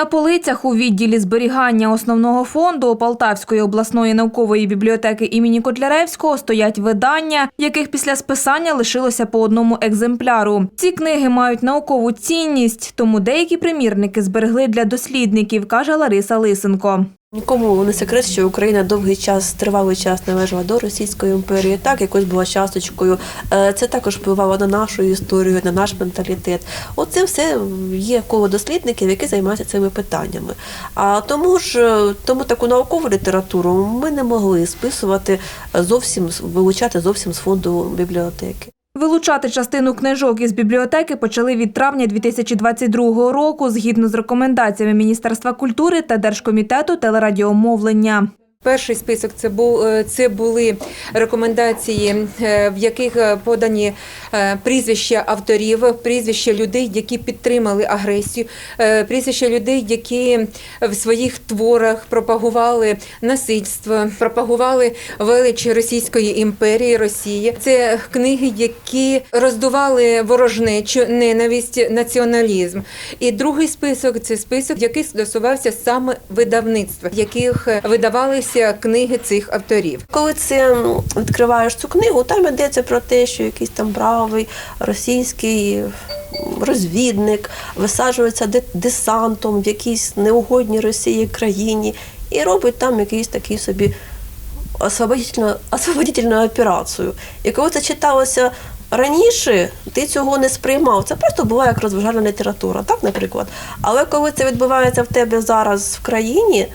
На полицях у відділі зберігання основного фонду Полтавської обласної наукової бібліотеки імені Котляревського стоять видання, яких після списання лишилося по одному екземпляру. Ці книги мають наукову цінність, тому деякі примірники зберегли для дослідників, каже Лариса Лисенко. Нікому не секрет, що Україна довгий час, тривалий час належала до Російської імперії, так якось була часточкою. Е, Це також впливало на нашу історію, на наш менталітет. Оце все є коло дослідників, які займаються цими питаннями. А тому ж е, тому таку наукову літературу ми не могли списувати е, зовсім вилучати зовсім з фонду бібліотеки. Вилучати частину книжок із бібліотеки почали від травня 2022 року згідно з рекомендаціями Міністерства культури та Держкомітету телерадіомовлення. Перший список це був е, це були рекомендації, е, в яких е, подані прізвища авторів, прізвища людей, які підтримали агресію, прізвища людей, які в своїх творах пропагували насильство, пропагували велич Російської імперії Росії. Це книги, які роздували ворожнечу, ненависть, націоналізм. І другий список це список, який стосувався саме видавництва, яких е, видавалися книги цих авторів. Коли це відкриваєш цю книгу, там йдеться про те, що якийсь там бравий російський розвідник висаджується десантом в якійсь неугодній Росії країні і робить там якийсь такий собі освободительну, освободительну операцію. І коли це читалося раніше, ти цього не сприймав. Це просто була як розважальна література, так, наприклад. Але коли це відбувається в тебе зараз в країні,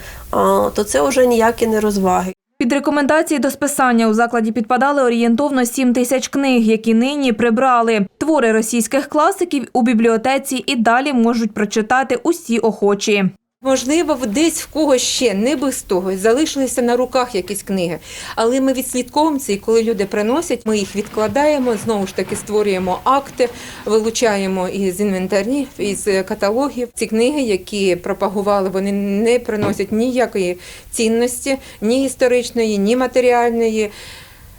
то це вже ніякі не розваги. Під рекомендації до списання у закладі підпадали орієнтовно 7 тисяч книг, які нині прибрали. Твори російських класиків у бібліотеці і далі можуть прочитати усі охочі. Можливо, десь в когось ще не без того залишилися на руках якісь книги. Але ми відслідковуємо це, і коли люди приносять, ми їх відкладаємо, знову ж таки створюємо акти, вилучаємо із інвентарів, із каталогів. Ці книги, які пропагували, вони не приносять ніякої цінності, ні історичної, ні матеріальної.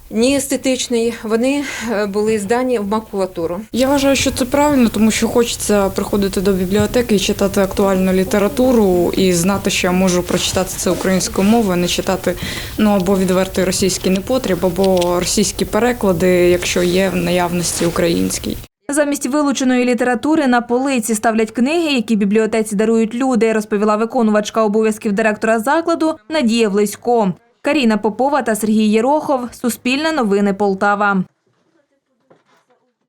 Ні естетичної, вони е, були здані в макулатуру. Я вважаю, що це правильно, тому що хочеться приходити до бібліотеки і читати актуальну літературу і знати, що я можу прочитати це українською мовою, не читати ну або відвертий російський непотріб, або російські переклади, якщо є в наявності український. Замість вилученої літератури на полиці ставлять книги, які бібліотеці дарують люди, розповіла виконувачка обов'язків директора закладу Надія Влисько. Каріна Попова та Сергій Єрохов. Суспільне новини Полтава.